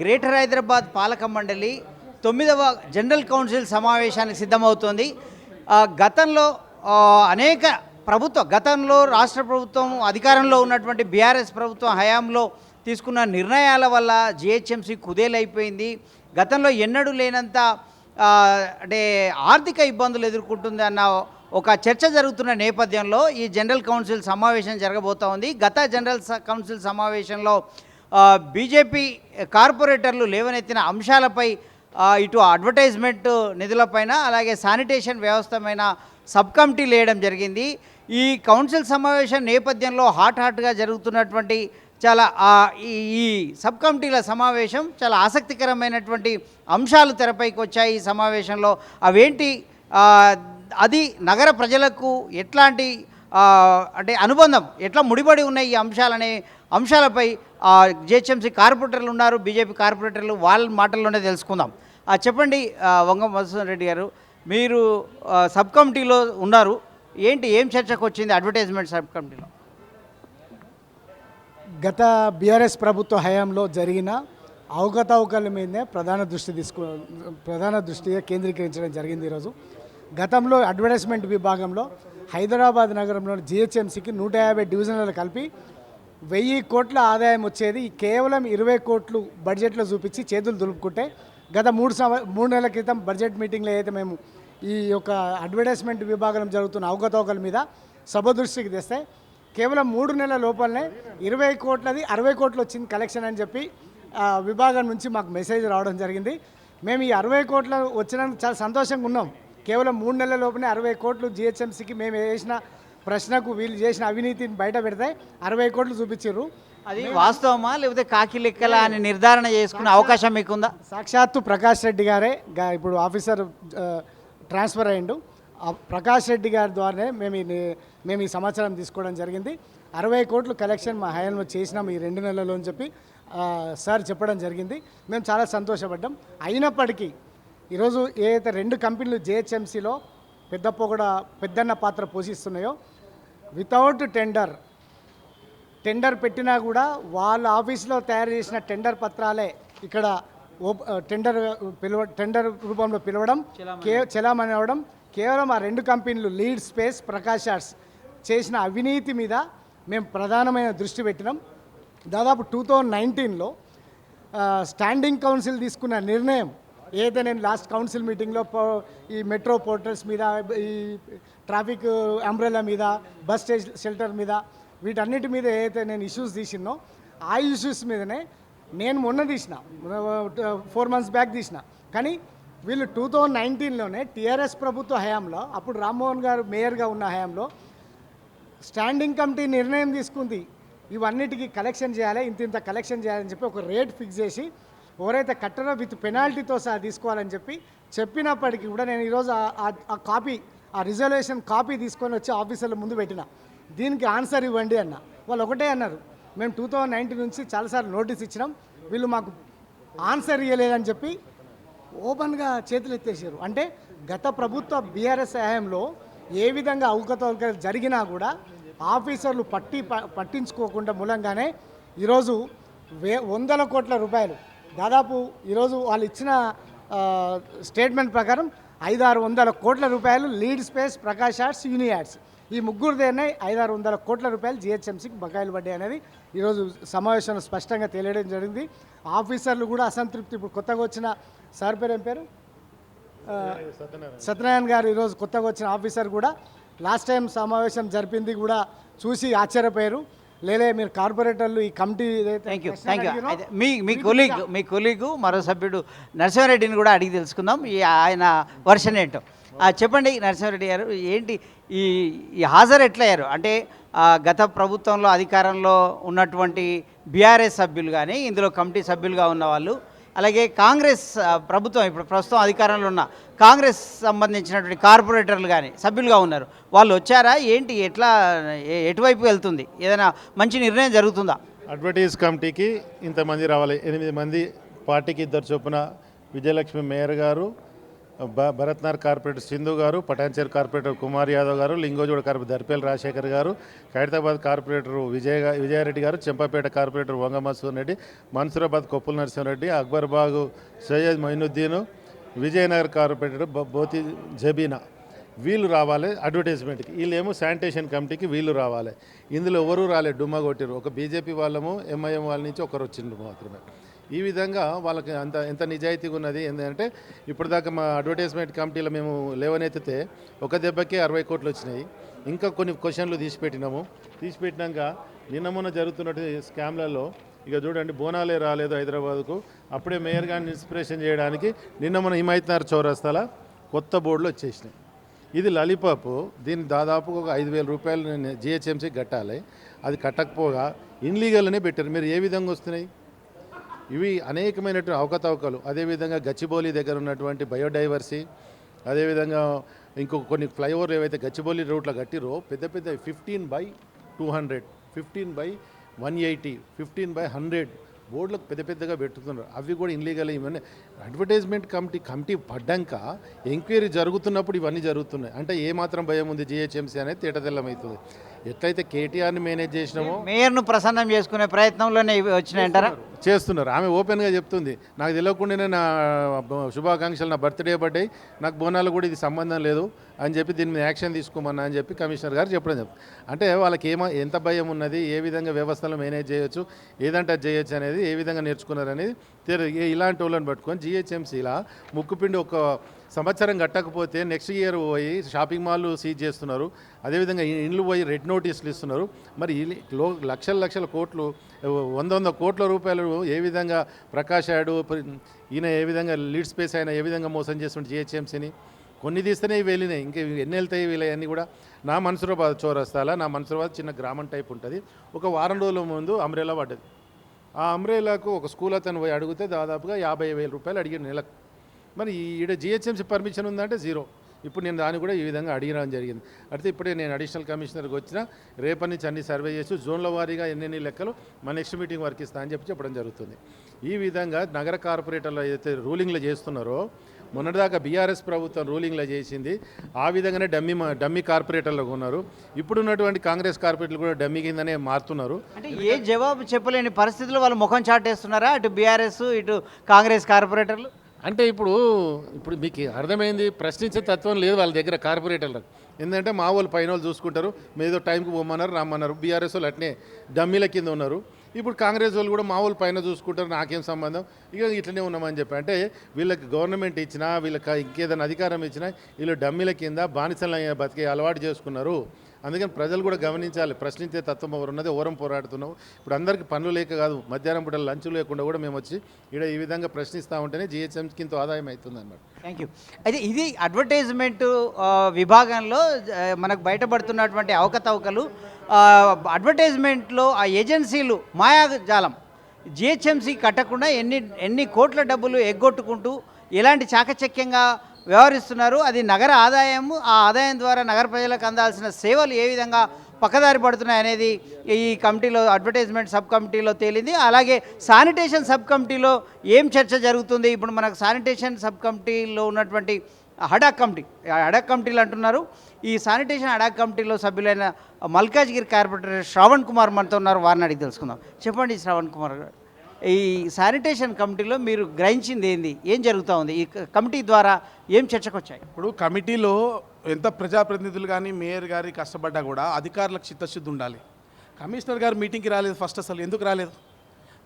Greater Hyderabad పాలక మండలి తొమ్మిదవ జనరల్ కౌన్సిల్ సమావేశానికి సిద్ధమవుతోంది. గతంలో అనేక ప్రభుత్వ గతంలో రాష్ట్ర ప్రభుత్వం అధికారంలో ఉన్నటువంటి బీఆర్ఎస్ ప్రభుత్వం హయాంలో తీసుకున్న నిర్ణయాల వల్ల జిహెచ్ఎంసీ కుదేలైపోయింది. గతంలో ఎన్నడూ లేనంత అంటే ఆర్థిక ఇబ్బందులు ఎదుర్కొంటుంది అన్న ఒక చర్చ జరుగుతున్న నేపథ్యంలో ఈ జనరల్ కౌన్సిల్ సమావేశం జరగబోతోంది గత జనరల్ కౌన్సిల్ సమావేశంలో బీజేపీ కార్పొరేటర్లు లేవనెత్తిన అంశాలపై ఆ, ఇటు అడ్వర్టైజ్మెంట్ నిధులపైన అలాగే శానిటేషన్ వ్యవస్థమైన సబ్ కమిటీ లేయడం జరిగింది. ఈ కౌన్సిల్ సమావేశం నేపథ్యంలో హాట్ హాట్గా జరుగుతున్నటువంటి చాలా ఈ సబ్ కమిటీల సమావేశం చాలా ఆసక్తికరమైనటువంటి అంశాలు తెరపైకి వచ్చాయి ఈ సమావేశంలో. అవేంటి అది నగర ప్రజలకు ఎట్లాంటి అంటే అనుబంధం ఎట్లా ముడిపడి ఉన్నాయి ఈ అంశాలనే అంశాలపై జిహెచ్ఎంసీ కార్పొరేటర్లు ఉన్నారు బీజేపీ కార్పొరేటర్లు వాళ్ళ మాటల్లోనే తెలుసుకుందాం. చెప్పండి వంగ మధుసూదన్ రెడ్డి గారు మీరు సబ్ కమిటీలో ఉన్నారు ఏంటి ఏం చర్చకు వచ్చింది అడ్వర్టైజ్మెంట్ సబ్ కమిటీలో? గత బీఆర్ఎస్ ప్రభుత్వ హయాంలో జరిగిన అవకతవకల మీదనే ప్రధాన దృష్టి తీసుకు ప్రధాన దృష్టిగా కేంద్రీకరించడం జరిగింది ఈరోజు. గతంలో అడ్వర్టైజ్మెంట్ విభాగంలో హైదరాబాద్ నగరంలో జిహెచ్ఎంసీకి నూట యాభై డివిజన్లు కలిపి వెయ్యి కోట్ల ఆదాయం వచ్చేది కేవలం ఇరవై కోట్లు బడ్జెట్లో చూపించి చేతులు దులుపుకుంటే గత మూడు సంవ మూడు నెలల క్రితం బడ్జెట్ మీటింగ్లో అయితే మేము ఈ యొక్క అడ్వర్టైజ్మెంట్ విభాగం జరుగుతున్న అవకతవకల మీద సభ దృష్టికి తెస్తే కేవలం మూడు నెలల లోపలనే ఇరవై కోట్లది అరవై కోట్లు వచ్చింది కలెక్షన్ అని చెప్పి విభాగం నుంచి మాకు మెసేజ్ రావడం జరిగింది. మేము ఈ అరవై కోట్ల వచ్చినందుకు చాలా సంతోషంగా ఉన్నాం. కేవలం మూడు నెలల లోపలనే అరవై కోట్లు జిహెచ్ఎంసీకి మేము వేసిన ప్రశ్నకు వీళ్ళు చేసిన అవినీతిని బయట పెడితే అరవై కోట్లు చూపించారు అది వాస్తవమా? లేకపోతే కాకి లెక్కల అని నిర్ధారణ చేసుకునే అవకాశం మీకుందా? సాక్షాత్తు ప్రకాష్ రెడ్డి గారే ఇప్పుడు ఆఫీసర్ ట్రాన్స్ఫర్ అయ్యిండు ప్రకాష్ రెడ్డి గారి ద్వారానే మేము మేము ఈ సమాచారం తీసుకోవడం జరిగింది. అరవై కోట్లు కలెక్షన్ మా హయాంలో చేసినాం ఈ రెండు నెలల్లో అని చెప్పి సార్ చెప్పడం జరిగింది. మేము చాలా సంతోషపడ్డాం. అయినప్పటికీ ఈరోజు ఏదైతే రెండు కంపెనీలు జేహెచ్ఎంసీలో పెద్ద పొగడ పెద్దన్న పాత్ర పోషిస్తున్నాయో వితౌట్ టెండర్ టెండర్ పెట్టినా కూడా వాళ్ళ ఆఫీస్లో తయారు చేసిన టెండర్ పత్రాలే ఇక్కడ టెండర్ పిలవ టెండర్ రూపంలో పిలవడం కే చలామణి అవ్వడం కేవలం ఆ రెండు కంపెనీలు లీడ్ స్పేస్ ప్రకాష్ ఆర్ట్స్ చేసిన అవినీతి మీద మేము ప్రధానమైన దృష్టి పెట్టినాం. దాదాపు టూ థౌజండ్ నైన్టీన్లో స్టాండింగ్ కౌన్సిల్ తీసుకున్న నిర్ణయం ఏదైతే నేను లాస్ట్ కౌన్సిల్ మీటింగ్లో ఈ మెట్రో పోర్టల్స్ మీద ఈ ట్రాఫిక్ అంబ్రెలా మీద బస్ స్టేజ్ షెల్టర్ మీద వీటన్నిటి మీద ఏదైతే నేను ఇష్యూస్ తీసినో ఆ ఇష్యూస్ మీదనే నేను మొన్న తీసిన ఫోర్ మంత్స్ బ్యాక్ తీసిన. కానీ వీళ్ళు టూ థౌజండ్ నైన్టీన్లోనే టీఆర్ఎస్ ప్రభుత్వ హయాంలో అప్పుడు రామ్మోహన్ గారు మేయర్గా ఉన్న హయాంలో స్టాండింగ్ కమిటీ నిర్ణయం తీసుకుంది. ఇవన్నిటికీ కలెక్షన్ చేయాలి ఇంత ఇంత కలెక్షన్ చేయాలని చెప్పి ఒక రేట్ ఫిక్స్ చేసి ఎవరైతే కట్టరో విత్ పెనాల్టీతో సహా తీసుకోవాలని చెప్పి చెప్పినప్పటికీ కూడా నేను ఈరోజు ఆ- కాపీ ఆ రిజర్వేషన్ కాపీ తీసుకొని వచ్చి ఆఫీసర్ల ముందు పెట్టిన. దీనికి ఆన్సర్ ఇవ్వండి అన్న. వాళ్ళు ఒకటే అన్నారు. మేము టూ థౌజండ్ నైన్టీన్ నుంచి చాలాసార్లు నోటీస్ ఇచ్చినాం. వీళ్ళు మాకు ఆన్సర్ ఇవ్వలేదని చెప్పి ఓపెన్గా చేతులు ఎత్తేసారు. అంటే గత ప్రభుత్వ బీఆర్ఎస్ హయాంలో ఏ విధంగా అవకతవకలు జరిగినా కూడా ఆఫీసర్లు పట్టి ప- పట్టించుకోకుండా మూలంగానే ఈరోజు వే వందల కోట్ల రూపాయలు దాదాపు ఈరోజు వాళ్ళు ఇచ్చిన స్టేట్మెంట్ ప్రకారం ఐదారు వందల కోట్ల రూపాయలు lead space Prakash arts uni arts ఈ ముగ్గురుదేనే ఐదారు వందల కోట్ల రూపాయలు జిహెచ్ఎంసీకి బకాయిలు పడ్డాయి అనేది ఈరోజు సమావేశంలో స్పష్టంగా తెలియడం జరిగింది. ఆఫీసర్లు కూడా అసంతృప్తి ఇప్పుడు కొత్తగా వచ్చిన సార్ పేరు ఏం పేరు? సత్యనారాయణ గారు ఈరోజు కొత్తగా వచ్చిన ఆఫీసర్ కూడా లాస్ట్ టైం సమావేశం జరిపింది కూడా చూసి ఆశ్చర్యపోయారు. లేలే మీరు కార్పొరేటర్లు ఈ committee thank you thank you మీ మీ కొలీగ్ మీ కొలీగ్ మరో సభ్యుడు నరసింహారెడ్డిని కూడా అడిగి తెలుసుకుందాం. ఈ ఆయన వర్షన్ ఏంటో. చెప్పండి నరసింహారెడ్డి గారు ఏంటి ఈ ఈ హాజరు ఎట్లయ్యారు? అంటే గత ప్రభుత్వంలో అధికారంలో ఉన్నటువంటి బీఆర్ఎస్ సభ్యులు కానీ ఇందులో కమిటీ సభ్యులుగా ఉన్న వాళ్ళు అలాగే కాంగ్రెస్ ప్రభుత్వం ఇప్పుడు ప్రస్తుతం అధికారంలో ఉన్న కాంగ్రెస్ సంబంధించినటువంటి కార్పొరేటర్లు కానీ సభ్యులుగా ఉన్నారు. వాళ్ళు వచ్చారా? ఏంటి? ఎట్లా ఎటువైపు వెళ్తుంది? ఏదైనా మంచి నిర్ణయం జరుగుతుందా? అడ్వర్టైజ్ కమిటీకి ఇంతమంది రావాలి. ఎనిమిది మంది పార్టీకి ఇద్దరు చొప్పున విజయలక్ష్మి మేయర్ గారు భరత్నార్ కార్పొరేటర్ సింధు గారు పటాన్చేరు కార్పొరేటర్ కుమార్ యాదవ్ గారు లింగోజోడ కార్పొరేటర్ దర్పేల్ రాజశేఖర్ గారు ఖైరతాబాద్ కార్పొరేటర్ విజయ విజయారెడ్డి గారు చెంపపేట కార్పొరేటర్ వంగమసూర్ రెడ్డి మన్సూరాబాద్ కొప్పుల నరసింహారెడ్డి అక్బర్బాగు సయ్యద్ మొయినుద్దీన్ విజయనగర్ కార్పొరేటర్ బ- బోతి జబీనా. వీళ్ళు రావాలి అడ్వర్టైజ్మెంట్కి. వీళ్ళేమో శానిటేషన్ కమిటీకి వీళ్ళు రావాలి. ఇందులో ఎవరూ రాలేదు డుమ్మా కొట్టిరు ఒక బీజేపీ వాళ్ళము ఎంఐఎం వాళ్ళ నుంచి ఒకరు వచ్చిండ్రు మాత్రమే. ఈ విధంగా వాళ్ళకి అంత ఎంత నిజాయితీగా ఉన్నది ఏంటంటే ఇప్పటిదాకా మా అడ్వర్టైజ్మెంట్ కమిటీలో మేము లేవనెత్తితే ఒక దెబ్బకే అరవై కోట్లు వచ్చినాయి. ఇంకా కొన్ని క్వశ్చన్లు తీసిపెట్టినాము. తీసిపెట్టినాక నిన్న మొన్న జరుగుతున్నట్టు స్కామ్లలో ఇక చూడండి బోనాలే రాలేదు హైదరాబాద్కు. అప్పుడే మేయర్ గారిని ఇన్స్పిరేషన్ చేయడానికి నిన్న మన హిమాయత్నగర్ చౌరస్తాల కొత్త బోర్డులు వచ్చేసినాయి. ఇది లాలీపాప్ దీన్ని దాదాపు ఒక ఐదు వేల రూపాయలు నేను జిహెచ్ఎంసీ కట్టాలి. అది కట్టకపోగా ఇన్లీగల్నే పెట్టారు. మీరు ఏ విధంగా వస్తున్నాయి? ఇవి అనేకమైనటువంటి అవకతవకలు. అదేవిధంగా గచ్చిబౌలి దగ్గర ఉన్నటువంటి బయోడైవర్సీ అదేవిధంగా ఇంకో కొన్ని ఫ్లైఓవర్లు ఏవైతే గచ్చిబౌలి రూట్లో కట్టిరో పెద్ద పెద్ద fifteen by two hundred fifteen by one eighty fifteen by hundred బోర్డులకు పెద్ద పెద్దగా పెట్టుతున్నారు అవి కూడా ఇన్లీగల్ ఇవన్నీ. అడ్వర్టైజ్మెంట్ కమిటీ కమిటీ పడ్డాక ఎంక్వైరీ జరుగుతున్నప్పుడు ఇవన్నీ జరుగుతున్నాయి. అంటే ఏ మాత్రం భయం ఉంది జిహెచ్ఎంసీ అనేది తేటతెల్లమవుతుంది ఎట్లయితే కేటీఆర్ని మేనేజ్ చేసినామో మేయర్ను ప్రసన్నం చేసుకునే ప్రయత్నంలోనే ఇవి వచ్చినాయంటారా? చేస్తున్నారు. ఆమె ఓపెన్గా చెప్తుంది. నాకు తెలియకుండానే నా శుభాకాంక్షలు నా బర్త్డే పడ్డాయి. నాకు బోనాలు కూడా ఇది సంబంధం లేదు అని చెప్పి దీని మీద యాక్షన్ తీసుకోమన్నా అని చెప్పి కమిషనర్ గారు చెప్పడం చెప్తుంది అంటే వాళ్ళకి ఏమో ఎంత భయం ఉన్నది ఏ విధంగా వ్యవస్థలు మేనేజ్ చేయొచ్చు ఏదంటే అది చేయొచ్చు అనేది ఏ విధంగా నేర్చుకున్నారు అనేది ఇలాంటి వాళ్ళని పట్టుకొని జిహెచ్ఎంసీలా ముక్కుపిండి ఒక సంవత్సరం కట్టకపోతే నెక్స్ట్ ఇయర్ పోయి షాపింగ్ మాల్ సీజ్ చేస్తున్నారు. అదేవిధంగా ఇండ్లు పోయి రెడ్ నోటీసులు ఇస్తున్నారు. మరి లో లక్షల లక్షల కోట్లు వంద వంద కోట్ల రూపాయలు ఏ విధంగా ప్రకాష్ యాడు ఈయన ఏ విధంగా లీడ్ స్పేస్ అయినా ఏ విధంగా మోసం చేస్తుంటే జిహెచ్ఎంసీని? కొన్ని తీస్తేనే ఇవి వెళ్ళినాయి. ఇంకా ఎన్ని వెళ్తాయి వీళ్ళవన్నీ కూడా నా మనసురాబాద్ చౌరస్తాల నా మనసురాబాద్ చిన్న గ్రామం టైప్ ఉంటుంది. ఒక వారం రోజుల ముందు అమ్రేలా పడ్డది. ఆ అమ్రేలాకు ఒక స్కూల్ అతను పోయి అడిగితే దాదాపుగా యాభై వేల రూపాయలు అడిగిన నెలకు. మరి ఈడ జిహెచ్ఎంసీ పర్మిషన్ ఉందంటే జీరో. ఇప్పుడు నేను దాన్ని కూడా ఈ విధంగా అడిగడం జరిగింది. అయితే ఇప్పుడే నేను అడిషనల్ కమిషనర్కి వచ్చిన రేపటి నుంచి అన్ని సర్వే చేసి జోన్ల వారీగా ఎన్నెన్ని లెక్కలు మా నెక్స్ట్ మీటింగ్ వరకు ఇస్తా అని చెప్పి చెప్పడం జరుగుతుంది. ఈ విధంగా నగర కార్పొరేటర్లు అయితే రూలింగ్లు చేస్తున్నారో మొన్నటిదాకా బీఆర్ఎస్ ప్రభుత్వం రూలింగ్లో చేసింది ఆ విధంగానే డమ్మీ మా- డమ్మీ కార్పొరేటర్లు ఉన్నారు. ఇప్పుడు ఉన్నటువంటి కాంగ్రెస్ కార్పొరేటర్లు కూడా డమ్మీ కిందనే మారుతున్నారు. అంటే ఏ జవాబు చెప్పలేని పరిస్థితులు వాళ్ళు ముఖం చాటేస్తున్నారా? అటు బీఆర్ఎస్ ఇటు కాంగ్రెస్ కార్పొరేటర్లు? అంటే ఇప్పుడు ఇప్పుడు మీకు అర్థమైంది ప్రశ్నించే తత్వం లేదు వాళ్ళ దగ్గర కార్పొరేటర్లకు ఎందుకంటే మా వాళ్ళు పైన వాళ్ళు చూసుకుంటారు మీదో టైంకి పోమన్నారు రమ్మన్నారు. బీఆర్ఎస్ వాళ్ళు అట్నే డమ్మీల కింద ఉన్నారు. ఇప్పుడు కాంగ్రెస్ వాళ్ళు కూడా మా వాళ్ళు పైన చూసుకుంటారు నాకేం సంబంధం? ఇక ఇట్లనే ఉన్నామని చెప్పి. అంటే వీళ్ళకి గవర్నమెంట్ ఇచ్చినా వీళ్ళకి ఇంకేదైనా అధికారం ఇచ్చినా వీళ్ళు డమ్మీల కింద బానిసల బతికే అలవాటు చేసుకున్నారు. అందుకని ప్రజలు కూడా గమనించాలి. ప్రశ్నించే తత్వం ఎవరు ఉన్నది ఓరం పోరాడుతున్నాం ఇప్పుడు అందరికీ పనులు లేక కాదు మధ్యాహ్నం పూట లంచ్ లేకుండా కూడా మేము వచ్చి ఇక్కడ ఈ విధంగా ప్రశ్నిస్తూ ఉంటేనే జిహెచ్ఎం ఇంత ఆదాయం అవుతుంది అన్నమాట థ్యాంక్ యూ అయితే ఇది అడ్వర్టైజ్మెంట్ విభాగంలో మనకు బయటపడుతున్నటువంటి అవకతవకలు అడ్వర్టైజ్మెంట్లో ఆ ఏజెన్సీలు మాయాజాలం. జిహెచ్ఎంసీ కట్టకుండా ఎన్ని ఎన్ని కోట్ల డబ్బులు ఎగ్గొట్టుకుంటూ ఎలాంటి చాకచక్యంగా వ్యవహరిస్తున్నారు. అది నగర ఆదాయము ఆ ఆదాయం ద్వారా నగర ప్రజలకు అందాల్సిన సేవలు ఏ విధంగా పక్కదారి పడుతున్నాయి అనేది ఈ కమిటీలో అడ్వర్టైజ్మెంట్ సబ్ కమిటీలో తేలింది. అలాగే శానిటేషన్ సబ్ కమిటీలో ఏం చర్చ జరుగుతుంది? ఇప్పుడు మనకు శానిటేషన్ సబ్ కమిటీలో ఉన్నటువంటి హడాక్ కమిటీ హడాక్ కమిటీలు అంటున్నారు. ఈ శానిటేషన్ హడాక్ కమిటీలో సభ్యులైన మల్కాజ్గిరి కార్పొరేటర్ శ్రావణ్ కుమార్ మనతో ఉన్నారు. వారిని అడిగి తెలుసుకుందాం. చెప్పండి శ్రావణ్ కుమార్ గారు. ఈ శానిటేషన్ కమిటీలో మీరు గ్రహించింది ఏంది? ఏం జరుగుతూ ఉంది? ఈ కమిటీ ద్వారా ఏం చర్చకు వచ్చాయి ఇప్పుడు కమిటీలో ఎంత ప్రజాప్రతినిధులు కానీ మేయర్ గారి కష్టపడ్డా కూడా అధికారులకు చిత్తశుద్ధి ఉండాలి. కమిషనర్ గారు మీటింగ్కి రాలేదు ఫస్ట్ అసలు. ఎందుకు రాలేదు?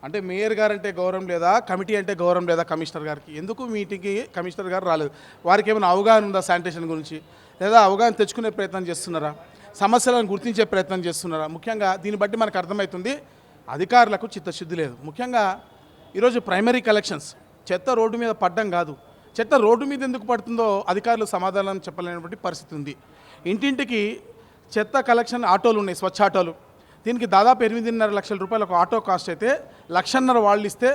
అంటే మేయర్ గారు అంటే గౌరవం లేదా కమిటీ అంటే గౌరవం లేదా కమిషనర్ గారికి? ఎందుకు మీటింగ్కి కమిషనర్ గారు రాలేదు? వారికి ఏమైనా అవగాహన ఉందా శానిటేషన్ గురించి? లేదా అవగాహన తెచ్చుకునే ప్రయత్నం చేస్తున్నారా? సమస్యలను గుర్తించే ప్రయత్నం చేస్తున్నారా? ముఖ్యంగా దీన్ని బట్టి మనకు అర్థమవుతుంది అధికారులకు చిత్తశుద్ధి లేదు. ముఖ్యంగా ఈరోజు ప్రైమరీ కలెక్షన్స్ చెత్త రోడ్డు మీద పడ్డం కాదు. చెత్త రోడ్డు మీద ఎందుకు పడుతుందో అధికారులు సమాధానం చెప్పలేనటువంటి పరిస్థితి ఉంది. ఇంటింటికి చెత్త కలెక్షన్ ఆటోలు ఉన్నాయి స్వచ్ఛ ఆటోలు. దీనికి దాదాపు ఎనిమిదిన్నర లక్షల రూపాయలు ఒక ఆటో కాస్ట్ అయితే లక్షన్నర వాళ్ళు ఇస్తే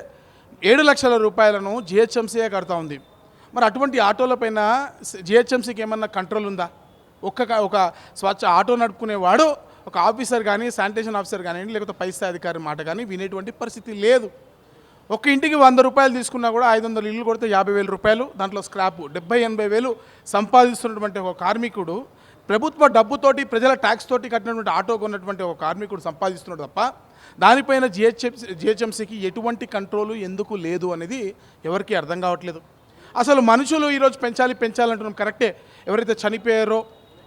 ఏడు లక్షల రూపాయలను జిహెచ్ఎంసీఏ కడతా ఉంది. మరి అటువంటి ఆటోలపైన జిహెచ్ఎంసీకి ఏమన్నా కంట్రోల్ ఉందా? ఒక్క ఒక స్వచ్ఛ ఆటో నడుపుకునేవాడు ఒక ఆఫీసర్ కానీ శానిటేషన్ ఆఫీసర్ కానీ లేకపోతే పై అధికారి మాట కానీ వినేటువంటి పరిస్థితి లేదు. ఒక ఇంటికి వంద రూపాయలు తీసుకున్నా కూడా ఐదు వందల ఇల్లు కొడితే యాభై వేల రూపాయలు దాంట్లో స్క్రాప్ డెబ్బై ఎనభై వేలు సంపాదిస్తున్నటువంటి ఒక కార్మికుడు ప్రభుత్వ డబ్బుతోటి ప్రజల ట్యాక్స్ తోటి కట్టినటువంటి ఆటో కొన్నటువంటి ఒక కార్మికుడు సంపాదిస్తున్నాడు తప్ప దానిపైన జిహెచ్ఎంసీ జిహెచ్ఎంసీకి ఎటువంటి కంట్రోల్ ఎందుకు లేదు అనేది ఎవరికీ అర్థం కావట్లేదు. అసలు మనుషులు ఈరోజు పెంచాలి పెంచాలంటున్నాం కరెక్టే. ఎవరైతే చనిపోయారో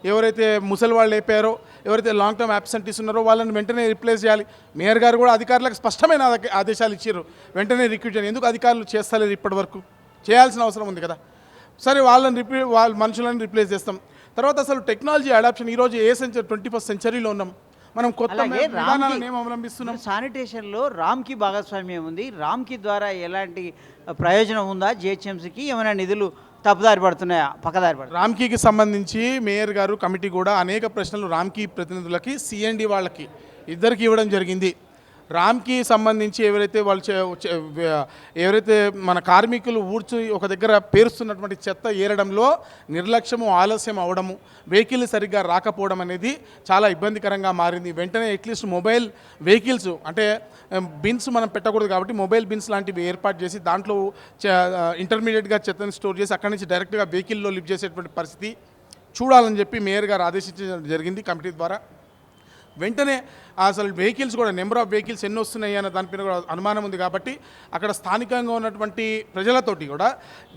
ఎవరైతే ముసలి వాళ్ళు అయిపోయారో ఎవరైతే లాంగ్ టర్మ్ అబ్సెంటీస్ ఉన్నారో వాళ్ళని వెంటనే రిప్లేస్ చేయాలి. మేయర్ గారు కూడా అధికారులకు స్పష్టమైన ఆదే- ఆదేశాలు ఇచ్చారు వెంటనే రిక్రూట్ చేయాలి ఎందుకు అధికారులు చేస్తలేరు ఇప్పటి వరకు చేయాల్సిన అవసరం ఉంది కదా. సరే వాళ్ళని రిప్లే వాళ్ళ మనుషులను రిప్లేస్ చేస్తాం. తర్వాత అసలు టెక్నాలజీ అడాప్షన్ ఈరోజు ఏ సెంచరీ ట్వంటీ ఫస్ట్ సెంచరీలో ఉన్నాం. మనం కొత్త అవలంబిస్తున్నాం? శానిటేషన్లో రామ్కి భాగస్వామ్యం ఉంది. రామ్కి ద్వారా ఎలాంటి ప్రయోజనం ఉందా? జిహెచ్ఎంసీకి ఏమైనా నిధులు తప్పుదారి పడుతున్నాయి? పక్కదారి పడుతున్నాయా? రామ్కీకి సంబంధించి మేయర్ గారు కమిటీ కూడా అనేక ప్రశ్నలు రామ్కీ ప్రతినిధులకి సిఎండి వాళ్ళకి ఇద్దరికి ఇవ్వడం జరిగింది. రామ్కి సంబంధించి ఎవరైతే వాళ్ళు చే- ఎవరైతే మన కార్మికులు ఊడ్చి ఒక దగ్గర పేరుస్తున్నటువంటి చెత్త ఏరడంలో నిర్లక్ష్యము ఆలస్యం అవడము వెహికల్ సరిగ్గా రాకపోవడం అనేది చాలా ఇబ్బందికరంగా మారింది. వెంటనే అట్లీస్ట్ మొబైల్ వెహికల్స్ అంటే బిన్స్ మనం పెట్టకూడదు కాబట్టి మొబైల్ బిన్స్ లాంటివి ఏర్పాటు చేసి దాంట్లో ఇంటర్మీడియట్గా చెత్తని స్టోర్ చేసి అక్కడి నుంచి డైరెక్ట్గా వెహికల్లో లిఫ్ట్ చేసేటువంటి పరిస్థితి చూడాలని చెప్పి మేయర్ గారు ఆదేశించడం జరిగింది కమిటీ ద్వారా. వెంటనే అసలు వెహికల్స్ కూడా నెంబర్ ఆఫ్ వెహికల్స్ ఎన్ని వస్తున్నాయి అన్న దానిపైన కూడా అనుమానం ఉంది కాబట్టి అక్కడ స్థానికంగా ఉన్నటువంటి ప్రజలతోటి కూడా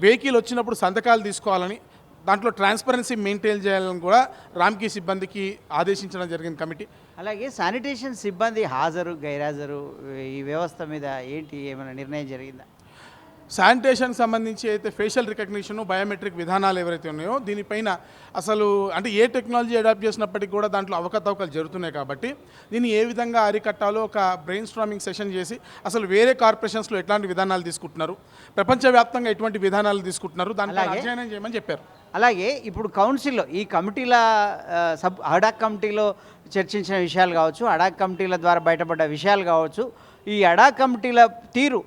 వెహికల్ వచ్చినప్పుడు సంతకాలు తీసుకోవాలని దాంట్లో ట్రాన్స్పరెన్సీ మెయింటైన్ చేయాలని కూడా రామ్కీ సిబ్బందికి ఆదేశించడం జరిగింది కమిటీ. అలాగే శానిటేషన్ సిబ్బంది హాజరు గైరాజరు ఈ వ్యవస్థ మీద ఏంటి ఏమైనా నిర్ణయం జరిగిందా? శానిటేషన్ సంబంధించి అయితే ఫేషియల్ రికగ్నిషన్ బయోమెట్రిక్ విధానాలు ఎవరైతే ఉన్నాయో దీనిపైన అసలు అంటే ఏ టెక్నాలజీ అడాప్ట్ చేసినప్పటికీ కూడా దాంట్లో అవకతవకలు జరుగుతున్నాయి కాబట్టి దీన్ని ఏ విధంగా అరికట్టాలో ఒక బ్రెయిన్ స్ట్రామింగ్ సెషన్ చేసి అసలు వేరే కార్పొరేషన్స్లో ఎట్లాంటి విధానాలు తీసుకుంటున్నారు ప్రపంచవ్యాప్తంగా ఎటువంటి విధానాలు తీసుకుంటున్నారు దానిపై. అధ్యయనం చేయమని చెప్పారు అలాగే ఇప్పుడు కౌన్సిల్లో ఈ కమిటీల సబ్ అడాక్ కమిటీలో చర్చించిన విషయాలు కావచ్చు అడాక్ కమిటీల ద్వారా బయటపడ్డ విషయాలు కావచ్చు ఈ అడాక్ కమిటీల తీరు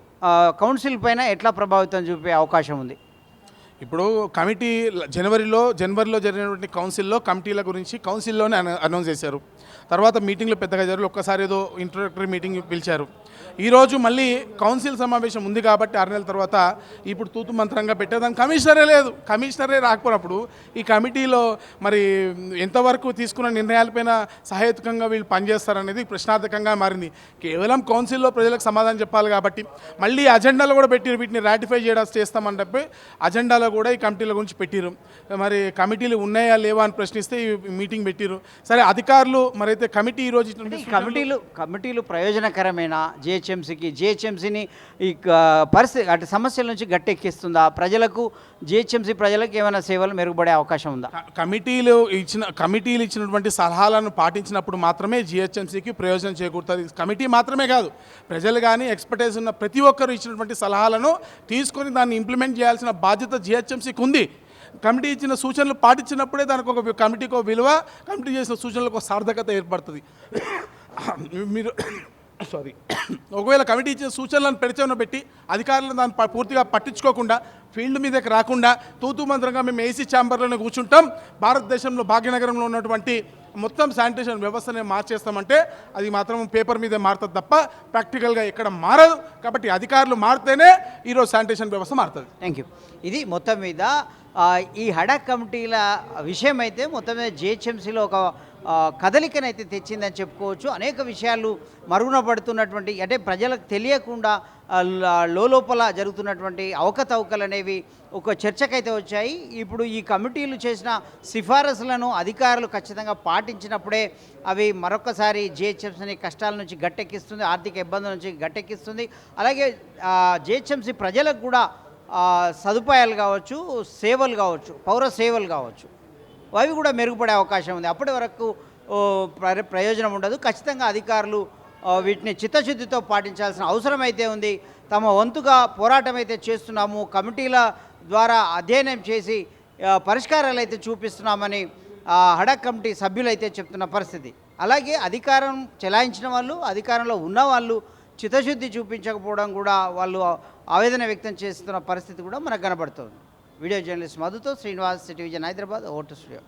కౌన్సిల్ పైన ఎట్లా ప్రభావితం చూపే అవకాశం ఉంది? ఇప్పుడు కమిటీ జనవరిలో జనవరిలో జరిగినటువంటి కౌన్సిల్లో కమిటీల గురించి కౌన్సిల్లోనే అనౌన్స్ చేశారు. తర్వాత మీటింగ్లు పెద్దగా జరిగి ఒక్కసారి ఏదో ఇంట్రొడక్టరీ మీటింగ్ పిలిచారు. ఈరోజు మళ్ళీ కౌన్సిల్ సమావేశం ఉంది కాబట్టి ఆరు నెలల తర్వాత ఇప్పుడు తూతు మంత్రంగా పెట్టేదానికి కమిషనరే లేదు. కమిషనరే రాకపోయినప్పుడు ఈ కమిటీలో మరి ఎంతవరకు తీసుకున్న నిర్ణయాలపైన సహేతుకంగా వీళ్ళు పనిచేస్తారనేది ప్రశ్నార్థకంగా మారింది. కేవలం కౌన్సిల్లో ప్రజలకు సమాధానం చెప్పాలి కాబట్టి మళ్ళీ అజెండాలో కూడా పెట్టి వీటిని రాటిఫై చేయడం చేస్తామని చెప్పి అజెండాలో కూడా ఈ కమిటీల గురించి పెట్టిరు మరి కమిటీలు ఉన్నాయా లేవా అని ప్రశ్నిస్తే ఈ మీటింగ్ పెట్టిరు సరే అధికారులు మరైతే కమిటీ ఈరోజు కమిటీలు కమిటీలు ప్రయోజనకరమైన? జిహెచ్ఎంసీకి జిహెచ్ఎంసీని ఈ పరిస్థితి అంటే సమస్యల నుంచి గట్టెక్కిస్తుందా? ప్రజలకు జిహెచ్ఎంసీ ప్రజలకు ఏమైనా సేవలు మెరుగుపడే అవకాశం ఉందా? కమిటీలు ఇచ్చిన కమిటీలు ఇచ్చినటువంటి సలహాలను పాటించినప్పుడు మాత్రమే జిహెచ్ఎంసీకి ప్రయోజనం చేకూరుతుంది. కమిటీ మాత్రమే కాదు ప్రజలు కానీ ఎక్స్పర్టైజ్ ఉన్న ప్రతి ఒక్కరు ఇచ్చినటువంటి సలహాలను తీసుకొని దాన్ని ఇంప్లిమెంట్ చేయాల్సిన బాధ్యత జిహెచ్ఎంసీకి ఉంది కమిటీ ఇచ్చిన సూచనలు పాటించినప్పుడే దానికి ఒక కమిటీకి ఒక విలువ కమిటీ చేసిన సూచనలకు ఒక సార్థకత ఏర్పడుతుంది. మీరు సారీ ఒకవేళ కమిటీ ఇచ్చిన సూచనలను పెడిచెవన పెట్టి అధికారులను దాన్ని ప- పూర్తిగా పట్టించుకోకుండా ఫీల్డ్ మీదకి రాకుండా తూతూ మంత్రంగా మేము ఏసీ ఛాంబర్లోనే కూర్చుంటాం. భారతదేశంలో భాగ్యనగరంలో ఉన్నటువంటి మొత్తం శానిటేషన్ వ్యవస్థనే మార్చేస్తామంటే అది మాత్రం పేపర్ మీదే మారుతుంది తప్ప ప్రాక్టికల్గా ఎక్కడ మారదు. కాబట్టి అధికారులు మారితేనే ఈరోజు శానిటేషన్ వ్యవస్థ మారుతుంది. థ్యాంక్ యూ ఇది మొత్తం మీద ఈ హడా కమిటీల విషయం అయితే మొత్తం మీద జిహెచ్ఎంసీలో ఒక కదలికనైతే తెచ్చిందని చెప్పుకోవచ్చు. అనేక విషయాలు మరుగున పడుతున్నటువంటి అంటే ప్రజలకు తెలియకుండా లోపల జరుగుతున్నటువంటి అవకతవకలు అనేవి ఒక చర్చకైతే వచ్చాయి. ఇప్పుడు ఈ కమిటీలు చేసిన సిఫారసులను అధికారులు ఖచ్చితంగా పాటించినప్పుడే అవి మరొకసారి జిహెచ్ఎంసీని కష్టాల నుంచి గట్టెక్కిస్తుంది ఆర్థిక ఇబ్బందుల నుంచి గట్టెక్కిస్తుంది. అలాగే జిహెచ్ఎంసీ ప్రజలకు కూడా సదుపాయాలు కావచ్చు సేవలు కావచ్చు పౌర సేవలు కావచ్చు. అవి కూడా మెరుగుపడే అవకాశం ఉంది. అప్పటి వరకు ప్ర- ప్రయోజనం ఉండదు. ఖచ్చితంగా అధికారులు వీటిని చిత్తశుద్ధితో పాటించాల్సిన అవసరం అయితే ఉంది. తమ వంతుగా పోరాటం అయితే చేస్తున్నాము. కమిటీల ద్వారా అధ్యయనం చేసి పరిష్కారాలు అయితే చూపిస్తున్నామని హడక్ కమిటీ సభ్యులైతే చెప్తున్న పరిస్థితి. అలాగే అధికారం చెలాయించిన వాళ్ళు అధికారంలో ఉన్న వాళ్ళు చిత్తశుద్ధి చూపించకపోవడం కూడా వాళ్ళు ఆవేదన వ్యక్తం చేస్తున్న పరిస్థితి కూడా మనకు కనబడుతుంది. వీడియో జర్నలిస్ట్ మధుతో శ్రీనివాస్ సిటీ హైదరాబాద్ ఓటు స్టూడియో.